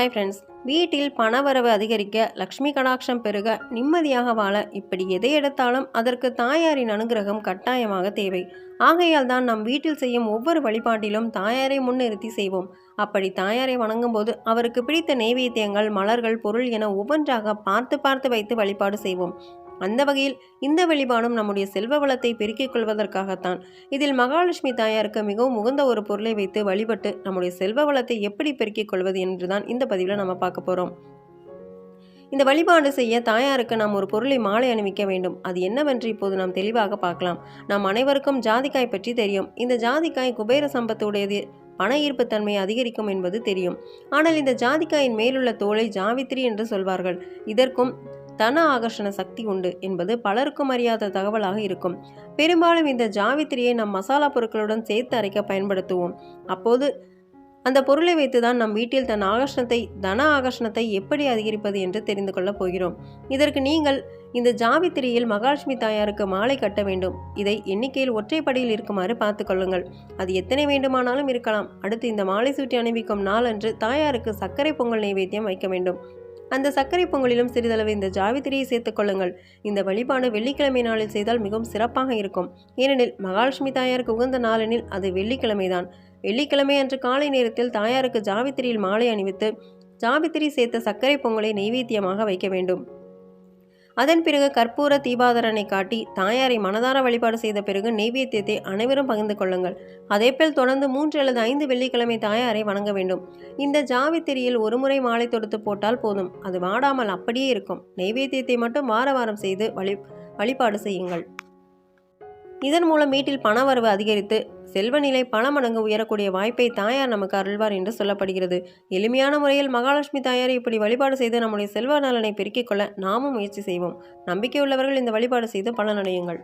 Hi friends வீட்டில் பணவரவு அதிகரிக்க லக்ஷ்மி கடாட்சம் பெருக நிம்மதியாக வாழ இப்படி எதை எடுத்தாலும் அதற்கு தாயாரின் அனுகிரகம் கட்டாயமாக தேவை. ஆகையால் தான் நம் வீட்டில் செய்யும் ஒவ்வொரு வழிபாட்டிலும் தாயாரை முன்னிறுத்தி செய்வோம். அப்படி தாயாரை வணங்கும்போது அவருக்கு பிடித்த நெய்வேத்தியங்கள் மலர்கள் பொருள் என ஒவ்வொன்றாக பார்த்து பார்த்து வைத்து வழிபாடு செய்வோம். அந்த வகையில் இந்த வழிபாடும் நம்முடைய செல்வ வளத்தை பெருக்கிக் கொள்வதற்காகத்தான். இதில் மகாலட்சுமி தாயாருக்கு மிகவும் உகந்த ஒரு பொருளை வைத்து வழிபட்டு நம்முடைய செல்வ வளத்தை எப்படி பெருக்கிக் கொள்வது என்றுதான் இந்த பதிவில் நம்ம பார்க்க போகிறோம் இந்த வழிபாடு செய்ய தாயாருக்கு நாம் ஒரு பொருளை மாலை அணிவிக்க வேண்டும். அது என்னவென்று இப்போது நாம் தெளிவாக பார்க்கலாம். நாம் அனைவருக்கும் ஜாதிக்காய் பற்றி தெரியும். இந்த ஜாதிக்காய் குபேர சம்பத்துடையது. பண ஈர்ப்பு தன்மை அதிகரிக்கும் என்பது தெரியும். ஆனால் இந்த ஜாதிக்காயின் மேலுள்ள தோலை ஜாவித்ரி என்று சொல்வார்கள். இதற்கும் தன ஆகர்ஷண சக்தி உண்டு என்பது பலருக்கும் அறியாத தகவலாக இருக்கும். பெரும்பாலும் இந்த ஜாவித்திரியை நம் மசாலா பொருட்களுடன் சேர்த்து அரைக்க பயன்படுத்துவோம். அப்போது அந்த பொருளை வைத்துதான் நம் வீட்டில் தன் ஆகர்ஷணத்தை தன ஆகர்ஷணத்தை எப்படி அதிகரிப்பது என்று தெரிந்து கொள்ளப் போகிறோம். இதற்கு நீங்கள் இந்த ஜாவித்திரியில் மகாலட்சுமி தாயாருக்கு மாலை கட்ட வேண்டும். இதை எண்ணிக்கையில் ஒற்றைப்படியில் இருக்குமாறு பார்த்து கொள்ளுங்கள். அது எத்தனை வேண்டுமானாலும் இருக்கலாம். அடுத்து இந்த மாலை சூட்டி அணிவிக்கும் நாளன்று தாயாருக்கு சர்க்கரை பொங்கல் நைவேத்தியம் வைக்க வேண்டும். அந்த சர்க்கரை பொங்கலிலும் சிறிதளவு இந்த ஜாவித்திரியை சேர்த்துக் கொள்ளுங்கள். இந்த வழிபாடு வெள்ளிக்கிழமை நாளில் செய்தால் மிகவும் சிறப்பாக இருக்கும். ஏனெனில் மகாலட்சுமி தாயாருக்கு உகந்த நாளெனில் அது வெள்ளிக்கிழமைதான். வெள்ளிக்கிழமை அன்று காலை நேரத்தில் தாயாருக்கு ஜாவித்திரியில் மாலை அணிவித்து ஜாவித்திரி சேர்த்த சர்க்கரை பொங்கலை நெய்வேத்தியமாக வைக்க வேண்டும். அதன் பிறகு கற்பூர தீபாதரனை காட்டி தாயாரை மனதார வழிபாடு செய்த பிறகு நெய்வேத்தியத்தை அனைவரும் பகிர்ந்து கொள்ளுங்கள். அதேபோல் தொடர்ந்து மூன்று அல்லது ஐந்து வெள்ளிக்கிழமை தாயாரை வணங்க வேண்டும். இந்த ஜாவித்திரியில் ஒருமுறை மாலை தொடுத்து போட்டால் போதும். அது வாடாமல் அப்படியே இருக்கும். நெய்வேத்தியத்தை மட்டும் வார வாரம் செய்து வழி வழிபாடு செய்யுங்கள். இதன் மூலம் வீட்டில் பண வரவு அதிகரித்து செல்வநிலை பல மடங்கு உயரக்கூடிய வாய்ப்பை தாயார் நமக்கு அருள்வார் என்று சொல்லப்படுகிறது. எளிமையான முறையில் மகாலட்சுமி தாயாரை இப்படி வழிபாடு செய்து நம்முடைய செல்வ நலனை பெருக்கிக் கொள்ள நாமும் முயற்சி செய்வோம். நம்பிக்கை உள்ளவர்கள் இந்த வழிபாடு செய்து பலனடையுங்கள்.